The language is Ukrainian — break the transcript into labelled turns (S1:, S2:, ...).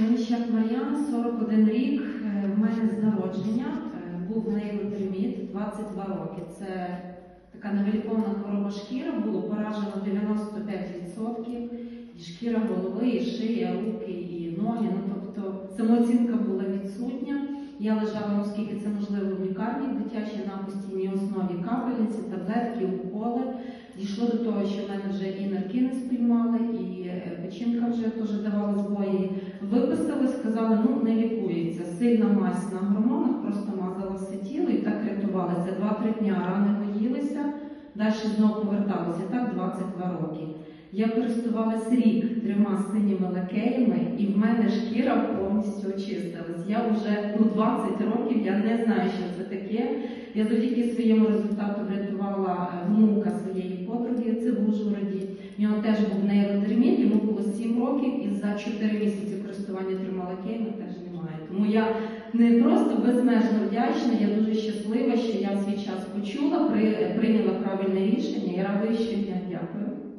S1: Мене ще Мар'яна, 41 рік. Е, В мене з народження е, був нейродерміт 22 роки. Це така невиліковна хвороба шкіра, було поражено 95%. І шкіра голови, і шия, руки, і ноги. Ну, тобто самооцінка була відсутня. Я лежала, наскільки це можливо, в лікарні в дитячій на постійній основі капельниці, таблетки, уколи. Дійшло до того, що в мене вже і нирки не сприймали, і е, печінка вже теж ну не лікується. Сильна мазь на гормонах, просто мазала все тіло і так рятувалися. Два-три дня рани гоїлися, далі знову поверталися. Так 22 роки. Я користувалась рік трьома синіми лакеями, і в мене шкіра повністю очистилась. Я вже ну, 20 років, я не знаю, що це таке. Я завдяки своєму результату врятувала е, внука своєї подруги, це в Ужгороді. В нього теж був нейродерміт, йому було 7 років, і за 4 місяці користування трьома лакеями теж немає. Тому я не просто безмежно вдячна, я дуже щаслива, що я свій час почула, прийняла правильне рішення і радую щодня. Дякую.